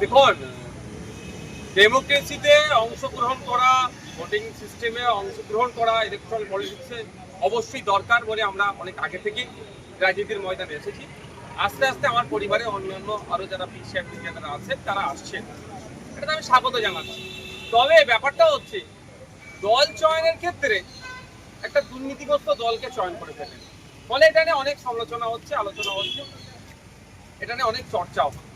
দেখুন ডেমোক্রেসিতে অংশগ্রহণ করা ভোটিং সিস্টেমে অংশগ্রহণ করা ইলেকট্রাল পলিটিক্সে অবশ্যই দরকার বলে আমরা অনেক আগে থেকেই রাজনীতির ময়দানে এসেছি। আস্তে আস্তে আমার পরিবারে অন্যান্য আরও যারা পিছিয়ে যারা আছেন, তারা আসছেন। এটা আমি স্বাগত জানাচ্ছি। তবে ব্যাপারটা হচ্ছে, দল চয়নের ক্ষেত্রে একটা দুর্নীতিগ্রস্ত দলকে চয়ন করে ফেলেন ফলে এটা নিয়ে অনেক সমালোচনা হচ্ছে, আলোচনা হচ্ছে, এটা নিয়ে অনেক চর্চাও হচ্ছে।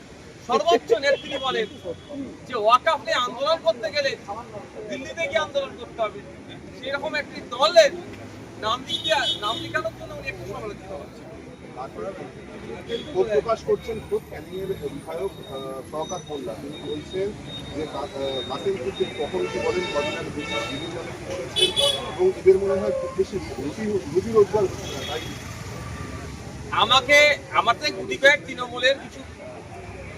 সর্বোচ্চ নেত্রী বলেন যে ওয়াকাফ নিয়ে আন্দোলন করতে গেলে দিল্লিতে গিয়ে আন্দোলন করতে হবে। সেরকম একটি দলের নাম লিখিয়া নাম লেখানোর জন্য উনি একটু সমালোচিত হচ্ছে ক্ষোভ প্রকাশ করছেন খুব ক্যানিংয়ের বিধায়ক শওকাত মোল্লা। তিনি বলছেন যে কা- কুদ্দিন কখন কি বলেন ঘটনার বিভিন্ন অনেক এবং এদের মনে হয় খুব বেশি রুটি রুটি রোজগার হচ্ছে না, তাই আমাকে আমার থেকে গুটি কয়েক তৃণমূলের কিছু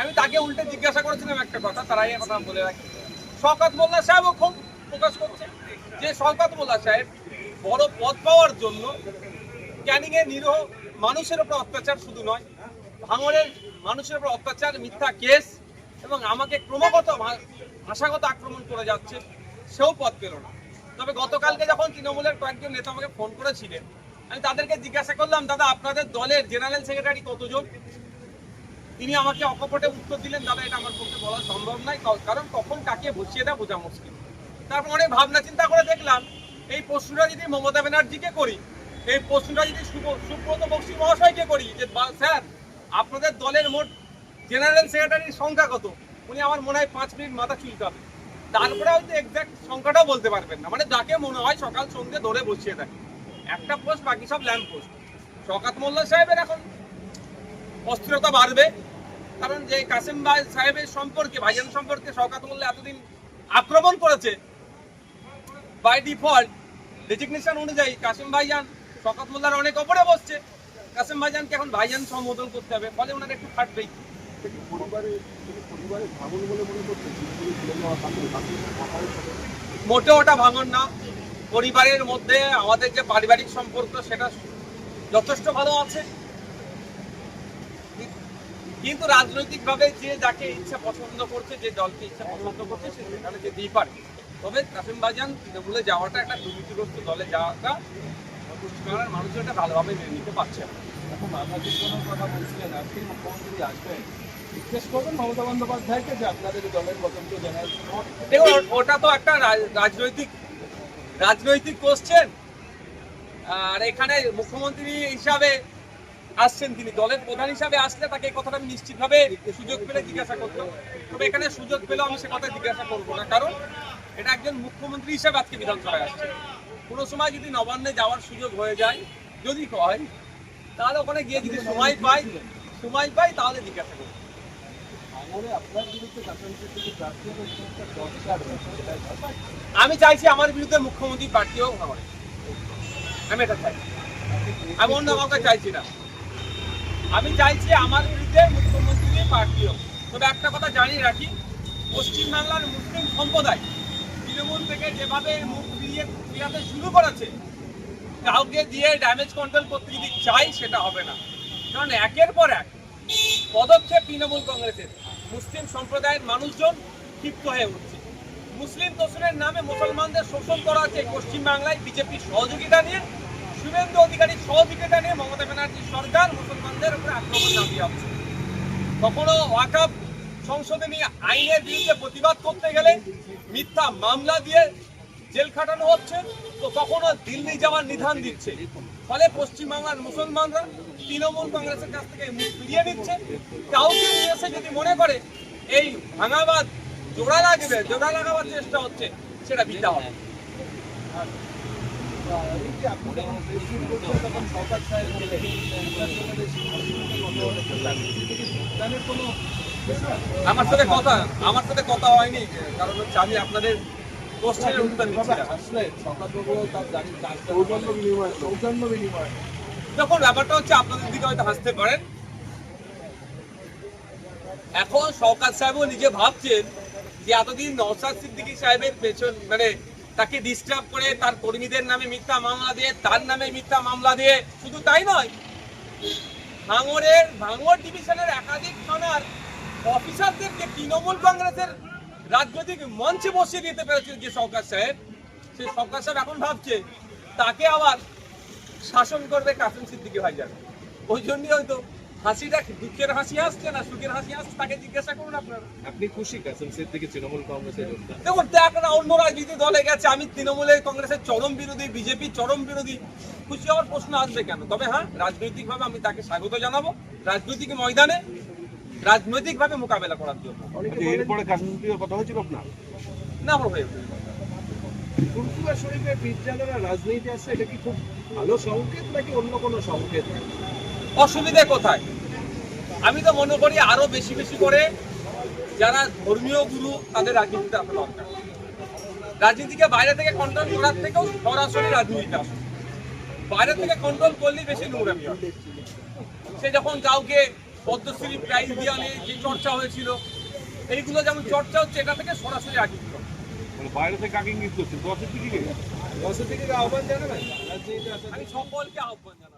আমি তাকে উল্টে জিজ্ঞাসা করেছিলাম একটা কথা, তারাই কথা বলে রাখি। শওকত মোল্লা সাহেবও খুব প্রকাশ করছে যে শওকত মোল্লা সাহেব বড় পদ পাওয়ার জন্য ক্যানিংয়ে নিরহ মানুষের উপর অত্যাচার শুধু নয় ভাঙড়ের মানুষের উপর অত্যাচার, মিথ্যা কেস এবং আমাকে ক্রমাগত ভাষাগত আক্রমণ করে যাচ্ছে, সেও পদ পেল না। তবে গতকালকে যখন তৃণমূলের কয়েকজন নেতা আমাকে ফোন করেছিলেন, আমি তাদেরকে জিজ্ঞাসা করলাম, দাদা, আপনাদের দলের জেনারেল সেক্রেটারি কতজন? তিনি আমাকে অকপটে উত্তর দিলেন, দাদা, এটা আমার পক্ষে বলা সম্ভব নয়। কারণ কখন কাকে বসিয়ে দেয় বোঝা মুশকিল। তারপর অনেক ভাবনা চিন্তা করে দেখলাম, এই প্রশ্নটা যদি মমতা ব্যানার্জিকে করি, এই প্রশ্নটা যদি সুব- সুব্রত বক্সি মহাশয়কে করি, যে স্যার, আপনাদের দলের মোট জেনারেল সেক্রেটারির সংখ্যা কত? উনি আমার মনে হয় পাঁচ মিনিট মাথা চুলকাবে। তারপরে হয়তো এক্সাক্ট সংখ্যাটাও বলতে পারবেন না। মানে যাকে মনে হয় সকাল সন্ধ্যে ধরে বসিয়ে দেয়। একটা পোস্ট বাকি সব ল্যাম্প পোস্ট শকাত মোল্লা সাহেবের এখন অস্থিরতা বাড়বে। কারণ যে কাসিম ভাই সাহেবের সম্পর্কে ভাইজান সম্পর্কে শওকাত মোল্লা এতদিন আক্রমণ করেছে বাই ডিফল্ট ডেজিগনেশন অনুযায়ী কাসিম ভাইজান শওকাত মোল্লার অনেক ওপরে বসছে। কাসিম ভাইজানকে এখন ভাইজান সম্বোধন করতে হবে ফলে ওনার একটু ফাটবেই। মোটেও ওটা ভাঙন না। পরিবারের মধ্যে আমাদের যে পারিবারিক সম্পর্ক সেটা যথেষ্ট ভালো আছে। কিন্তু রাজনৈতিকভাবে যে যাকে ইচ্ছা পছন্দ করছে, যে দলকে ইচ্ছা পছন্দ করছে সেখানে যেতেই পারে। তবে কাসিম বাজান তৃণমূলে যাওয়াটা একটা দুর্নীতিগ্রস্ত দলে যাওয়াটা পশ্চিমবাংলার মানুষ এটা ভালোভাবে মেনে নিতে পারছে না। এখন বাংলাদেশ কোনো কথা বলছিলেন, আজকে মুখ্যমন্ত্রী আসবেন। জিজ্ঞেস করবেন মমতা বন্দ্যোপাধ্যায়কে যে আপনাদের দলের পছন্দ জেনারেল দেখুন, ওটা তো একটা রাজ- রাজনৈতিক রাজনৈতিক কোশ্চেন আর এখানে মুখ্যমন্ত্রী হিসাবে আসছেন তিনি। দলের প্রধান হিসাবে আসলে তাকে এই কথাটা আমি নিশ্চিতভাবে সুযোগ পেলে জিজ্ঞাসা করতাম। তবে এখানে সুযোগ পেলেও আমি সে কথা জিজ্ঞাসা করব না কারণ এটা একজন মুখ্যমন্ত্রী হিসাবে আজকে বিধানসভায় আসছে। কোনো সময় যদি নবান্নে যাওয়ার সুযোগ হয়ে যায় যদি হয় তাহলে ওখানে গিয়ে যদি সময় পাই সময় পাই তাহলে জিজ্ঞাসা করব। প্রার্থী আমি চাইছি আমার বিরুদ্ধে মুখ্যমন্ত্রী পার্টিও ভাঙড়ে আমি এটা চাই। আমি অন্য কাউকে চাইছি না। আমি চাইছি আমার বিরুদ্ধে মুখ্যমন্ত্রী পার্টিও তবে একটা কথা জানিয়ে রাখি, পশ্চিমবাংলার মুসলিম সম্প্রদায় তৃণমূল থেকে যেভাবে মুখ ফিরাতে শুরু করেছে, কাউকে দিয়ে ড্যামেজ কন্ট্রোল করতে যদি চাই সেটা হবে না। কারণ একের পর এক পদক্ষেপ তৃণমূল কংগ্রেসের। মুসলিম সম্প্রদায়ের মানুষজন ক্ষিপ্ত হয়ে উঠছে। মুসলিম তোষণের নামে মুসলমানদের শোষণ করা এই পশ্চিমবাংলায় বিজেপির সহযোগিতা নিয়ে। শুভেন্দু অধিকারীর সহযোগিতা নিয়ে মমতা ব্যানার্জির সরকার মুসলমানদের উপরে আক্রমণ আসছে কখনো ওয়াকাপ সংশোধনী আইনের বিরুদ্ধে প্রতিবাদ করতে গেলে মিথ্যা মামলা দিয়ে জেল খাটানো হচ্ছে, তো তখনও দিল্লি যাওয়ার নিধান দিচ্ছে। ফলে পশ্চিমবাংলার মুসলমানরা তৃণমূল কংগ্রেসের কাছ থেকে মুখ ফিরিয়ে নিচ্ছে। কাউকে নিয়ে এসে যদি মনে করে এই ভাঙাবাদ জোড়া লাগবে, জোড়া লাগাবার চেষ্টা হচ্ছে, সেটা বিদ্যা হবে। আমার সাথে কথা, আমার সাথে কথা হয়নি, কারণ হচ্ছে আমি আপনাদের দেখুন, ব্যাপারটা হচ্ছে আপনাদের দিকে হয়তো হাসতে পারেন। এখন শওকাত সাহেবও নিজে ভাবছেন যে এতদিন নওসাদ সিদ্দিকী সাহেবের পেছন মানে তাকে ডিস্টার্ব করে তার কর্মীদের নামে মিথ্যা মামলা দিয়ে, তার নামে মিথ্যা মামলা দিয়ে, শুধু তাই নয়, ভাঙড়ের, ভাঙড় ডিভিশনের একাধিক থানার অফিসারদেরকে তৃণমূল কংগ্রেসের রাজনৈতিক মঞ্চে বসিয়ে দিতে পেরেছিল যে সরকার সাহেব। সেই সরকার সাহেব এখন ভাবছে, তাকে আবার শাসন করবে কাসিম সিদ্দিকী ভাইজান। ওই জন্যই হয়তো হাসিটা দুঃখের হাসি আসছে না সুখের হাসি আসছে তাকে জিজ্ঞাসা করুন আপনারা। আপনি খুশি কাসেম সিদ্দিকী তৃণমূল কংগ্রেসে দেখুন দেখ না অন্য রাজনীতি দলে গেছে আমি তৃণমূলের কংগ্রেসের চরম বিরোধী বিজেপি চরম বিরোধী খুশি হওয়ার প্রশ্ন আসবে কেন? তবে হ্যাঁ রাজনৈতিকভাবে আমি তাকে স্বাগত জানাব। রাজনৈতিক ময়দানে রাজনৈতিকভাবে মোকাবেলা করার জন্য। আচ্ছা, এরপরে কাশ্মীর কথা হয়েছিল আপনার? না আমার হয়ে শরীফের বিদ্যালয়ের রাজনীতি আছে এটা কি খুব ভালো সংকেত নাকি অন্য কোনো সংকেত? অসুবিধে কোথায়? আমি তো মনে করি আরও বেশি বেশি করে যারা ধর্মীয় গুরু তাদের রাজনীতিতে আসা দরকার। রাজনীতিকে বাইরে থেকে কন্ট্রোল করার থেকেও সরাসরি রাজনীতিতে আসুন বাইরে থেকে কন্ট্রোল করলেই বেশি নোংরামি হয়। সে যখন কাউকে পদ্মশ্রী প্রাইজ দেওয়া নিয়ে যে চর্চা হয়েছিল এইগুলো যেমন চর্চা হচ্ছে এটা থেকে সরাসরি করে। মানে বাইরে থেকে কাকে ইঙ্গিত করছে? দশের দিকে দশের দিকে আহ্বান জানাবেন? আমি সকলকে আহ্বান জানাব।